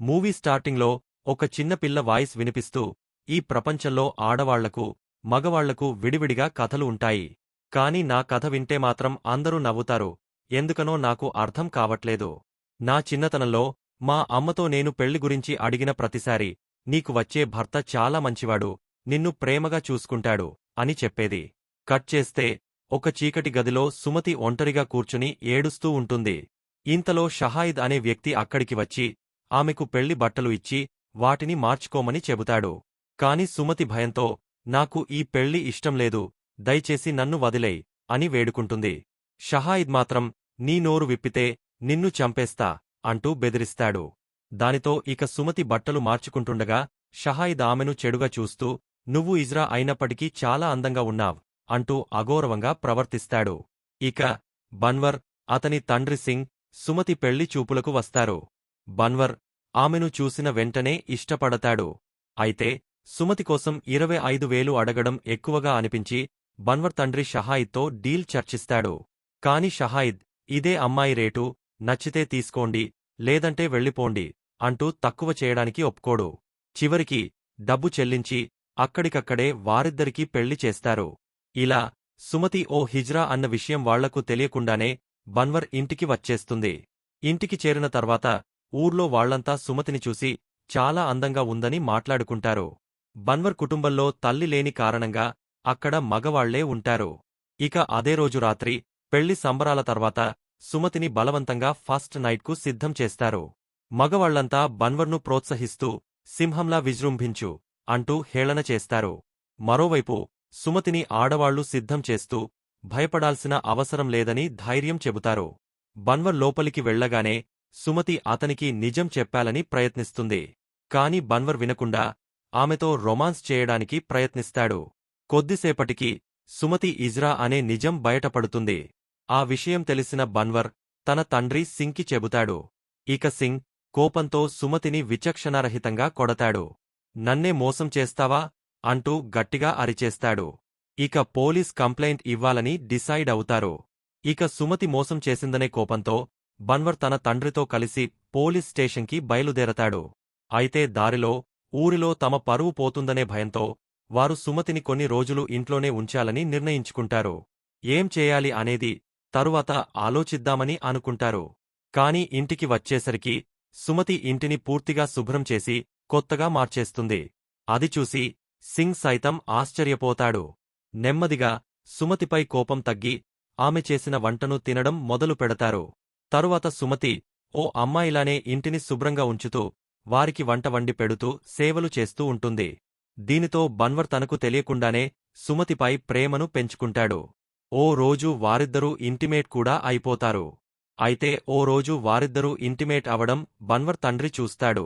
Movie స్టార్టింగ్లో ఒక చిన్న పిల్ల వాయిస్ వినిపిస్తూ ఈ ప్రపంచంలో ఆడవాళ్ళకు మగవాళ్ళకు విడివిడిగా కథలు ఉంటాయి. కాని నా కథ వింటే మాత్రం అందరూ నవ్వుతారు. ఎందుకనో నాకు అర్థం కావట్లేదు. నా చిన్నతనంలో మా అమ్మతో నేను పెళ్ళి గురించి అడిగిన ప్రతిసారి నీకు వచ్చే భర్త చాలా మంచివాడు. నిన్ను ప్రేమగా చూసుకుంటాడు అని చెప్పేది. కట్ చేస్తే ఒక చీకటి గదిలో సుమతి ఒంటరిగా కూర్చుని ఏడుస్తూ ఉంటుంది. ఇంతలో షహాయిద్ అనే వ్యక్తి అక్కడికి వచ్చి ఆమెకు పెళ్ళి బట్టలు ఇచ్చి వాటిని మార్చుకోమని చెబుతాడు. కాని సుమతి భయంతో నాకు ఈ పెళ్ళి ఇష్టం లేదు దయచేసి నన్ను వదిలేయ్ అని వేడుకుంటుంది. షహాయిద్ మాత్రం నీ నోరు విప్పితే నిన్ను చంపేస్తా అంటూ బెదిరిస్తాడు. దానితో ఇక సుమతి బట్టలు మార్చుకుంటుండగా షహాయిద్ ఆమెను చెడుగా చూస్తూ నువ్వు ఇజ్రా అయినప్పటికీ చాలా అందంగా ఉన్నావ్ అంటూ అగౌరవంగా ప్రవర్తిస్తాడు. ఇక బన్వర్ అతని తండ్రి సింగ్ సుమతి పెళ్ళి చూపులకు వస్తారు. బన్వర్ ఆమెను చూసిన వెంటనే ఇష్టపడతాడు. అయితే సుమతి కోసం ఇరవై ఐదు వేలు అడగడం ఎక్కువగా అనిపించి బన్వర్ తండ్రి షహాయిద్తో డీల్ చర్చిస్తాడు. కాని షహాయిద్ ఇదే అమ్మాయి రేటు నచ్చితే తీసుకోండి లేదంటే వెళ్ళిపోండి అంటూ తక్కువ చేయడానికి ఒప్పుకోడు. చివరికి డబ్బు చెల్లించి అక్కడికక్కడే వారిద్దరికీ పెళ్ళి చేస్తారు. ఇలా సుమతి ఓ హిజ్రా అన్న విషయం వాళ్ళకు తెలియకుండానే బన్వర్ ఇంటికి వచ్చేస్తుంది. ఇంటికి చేరిన తర్వాత ఊర్లో వాళ్ళంతా సుమతిని చూసి చాలా అందంగా ఉందని మాట్లాడుకుంటారు. బన్వర్ కుటుంబంలో తల్లి లేని కారణంగా అక్కడ మగవాళ్ళే ఉంటారు. ఇక అదే రోజు రాత్రి పెళ్ళి సంబరాల తర్వాత సుమతిని బలవంతంగా ఫస్ట్ నైట్కు సిద్ధం చేస్తారు. మగవాళ్ళంతా బన్వర్ను ప్రోత్సహిస్తూ సింహంలా విజృంభించు అంటూ హేళన చేస్తారు. మరోవైపు సుమతిని ఆడవాళ్ళు సిద్ధం చేస్తూ భయపడాల్సిన అవసరం లేదని ధైర్యం చెబుతారు. బన్వర్ లోపలికి వెళ్ళగానే సుమతి అతనికి నిజం చెప్పాలని ప్రయత్నిస్తుంది. కాని బన్వర్ వినకుండా ఆమెతో రొమాన్స్ చేయడానికి ప్రయత్నిస్తాడు. కొద్దిసేపటికి సుమతి ఇజ్రా అనే నిజం బయటపడుతుంది. ఆ విషయం తెలిసిన బన్వర్ తన తండ్రి సింగ్కి చెబుతాడు. ఇక సింగ్ కోపంతో సుమతిని విచక్షణారహితంగా కొడతాడు. నన్నే మోసం చేస్తావా? అంటూ గట్టిగా అరిచేస్తాడు. ఇక పోలీస్ కంప్లైంట్ ఇవ్వాలని డిసైడ్ అవుతారు. ఇక సుమతి మోసం చేసిందనే కోపంతో బన్వర్ తన తండ్రితో కలిసి పోలీస్ స్టేషన్కి బయలుదేరతాడు. అయితే దారిలో ఊరిలో తమ పరువు పోతుందనే భయంతో వారు సుమతిని కొన్ని రోజులు ఇంట్లోనే ఉంచాలని నిర్ణయించుకుంటారు. ఏం చేయాలి అనేది తరువాత ఆలోచిద్దామని అనుకుంటారు. కాని ఇంటికి వచ్చేసరికి సుమతి ఇంటిని పూర్తిగా శుభ్రం చేసి కొత్తగా మార్చేస్తుంది. అది చూసి సింగ్ సైతం ఆశ్చర్యపోతాడు. నెమ్మదిగా సుమతిపై కోపం తగ్గి ఆమె చేసిన వంటను తినడం మొదలు పెడతారు తరువాత సుమతి ఓ అమ్మాయిలానే ఇంటిని శుభ్రంగా ఉంచుతూ వారికి వంట వండి పెడుతూ సేవలు చేస్తూ ఉంటుంది. దీనితో బన్వర్ తనకు తెలియకుండానే సుమతిపై ప్రేమను పెంచుకుంటాడు. ఓ రోజు వారిద్దరూ ఇంటిమేట్ కూడా అయిపోతారు. అయితే ఓ రోజు వారిద్దరూ ఇంటిమేట్ అవడం బన్వర్ తండ్రి చూస్తాడు.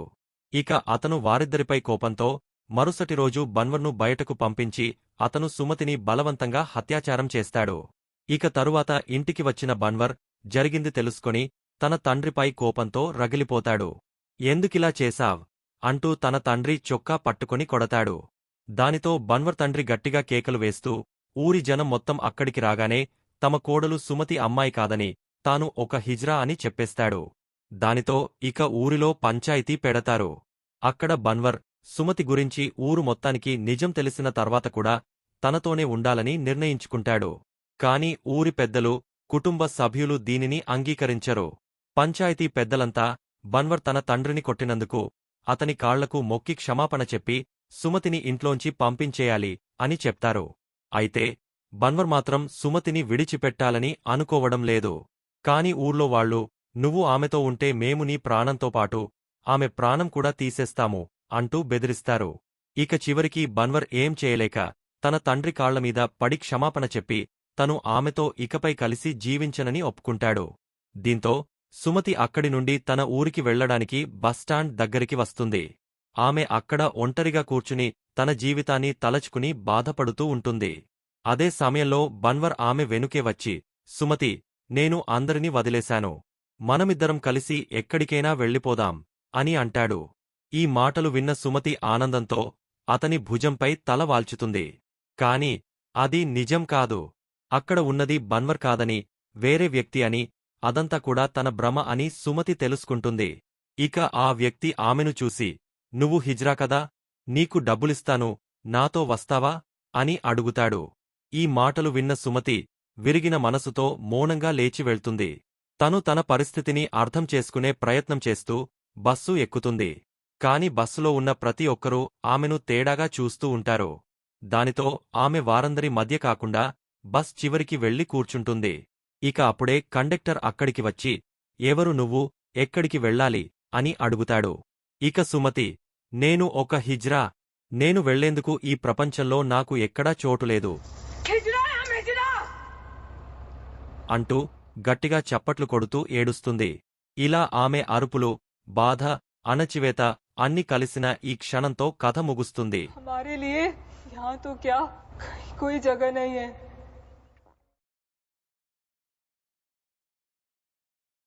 ఇక అతను వారిద్దరిపై కోపంతో మరుసటి రోజు బన్వర్ను బయటకు పంపించి అతను సుమతిని బలవంతంగా హత్యాచారం చేస్తాడు. ఇక తరువాత ఇంటికి వచ్చిన బన్వర్ జరిగింది తెలుసుకొని తన తండ్రిపై కోపంతో రగిలిపోతాడు. ఎందుకిలా చేశావ్? అంటూ తన తండ్రి చొక్కా పట్టుకొని కొడతాడు. దానితో బన్వర్ తండ్రి గట్టిగా కేకలు వేస్తూ ఊరి జనం మొత్తం అక్కడికి రాగానే తమ కోడలు సుమతి అమ్మాయి కాదని తాను ఒక హిజ్రా అని చెప్పేస్తాడు. దానితో ఇక ఊరిలో పంచాయతీ పెడతారు. అక్కడ బన్వర్ సుమతి గురించి ఊరు మొత్తానికి నిజం తెలిసిన తర్వాత కూడా తనతోనే ఉండాలని నిర్ణయించుకుంటాడు. కాని ఊరి పెద్దలు కుటుంబ సభ్యులు దీనిని అంగీకరించరు. పంచాయతీ పెద్దలంతా బన్వర్ తన తండ్రిని కొట్టినందుకు అతని కాళ్ళకు మొక్కి క్షమాపణ చెప్పి సుమతిని ఇంట్లోంచి పంపించేయాలి అని చెప్తారు. అయితే బన్వర్ మాత్రం సుమతిని విడిచిపెట్టాలని అనుకోవడం లేదు. కాని ఊర్లో వాళ్ళు నువ్వు ఆమెతో ఉంటే మేము నీ ప్రాణంతో పాటు ఆమె ప్రాణం కూడా తీసేస్తాము అంటూ బెదిరిస్తారు. ఇక చివరికి బన్వర్ ఏం చేయలేక తన తండ్రి కాళ్ళమీద పడి క్షమాపణ చెప్పి తను ఆమెతో ఇకపై కలిసి జీవించనని ఒప్పుకుంటాడు. దీంతో సుమతి అక్కడి నుండి తన ఊరికి వెళ్ళడానికి బస్టాండ్ దగ్గరికి వస్తుంది. ఆమె అక్కడ ఒంటరిగా కూర్చుని తన జీవితాన్ని తలచుకుని బాధపడుతూ ఉంటుంది. అదే సమయంలో బన్వర్ ఆమె వెనుకే వచ్చి సుమతి నేను అందరినీ వదిలేశాను. మనమిద్దరం కలిసి ఎక్కడికైనా వెళ్ళిపోదాం అని అంటాడు. ఈ మాటలు విన్న సుమతి ఆనందంతో అతని భుజంపై తల వాల్చుతుంది. కాని అది నిజం కాదు. అక్కడ ఉన్నది బన్వర్ కాదని వేరే వ్యక్తి అని అదంతా కూడా తన భ్రమ అని సుమతి తెలుసుకుంటుంది. ఇక ఆ వ్యక్తి ఆమెను చూసి నువ్వు హిజ్రా కదా? నీకు డబ్బులిస్తాను నాతో వస్తావా? అని అడుగుతాడు. ఈ మాటలు విన్న సుమతి విరిగిన మనసుతో మౌనంగా లేచి వెళ్తుంది. తను తన పరిస్థితిని అర్థం చేసుకునే ప్రయత్నం చేస్తూ బస్సు ఎక్కుతుంది. కాని బస్సులో ఉన్న ప్రతి ఒక్కరూ ఆమెను తేడాగా చూస్తూ ఉంటారు. దానితో ఆమె వారందరి మధ్య కాకుండా బస్ చివరికి వెళ్ళి కూర్చుంటుంది. ఇక అప్పుడే కండక్టర్ అక్కడికి వచ్చి ఎవరు నువ్వు? ఎక్కడికి వెళ్ళాలి? అని అడుగుతాడు. ఇక సుమతి నేను ఒక హిజ్రా. నేను వెళ్ళేందుకు ఈ ప్రపంచంలో నాకు ఎక్కడా చోటులేదు అంటూ గట్టిగా చప్పట్లు కొడుతూ ఏడుస్తుంది. ఇలా ఆమె అరుపులు బాధ అణచివేత అన్ని కలిసిన ఈ క్షణంతో కథ ముగుస్తుంది.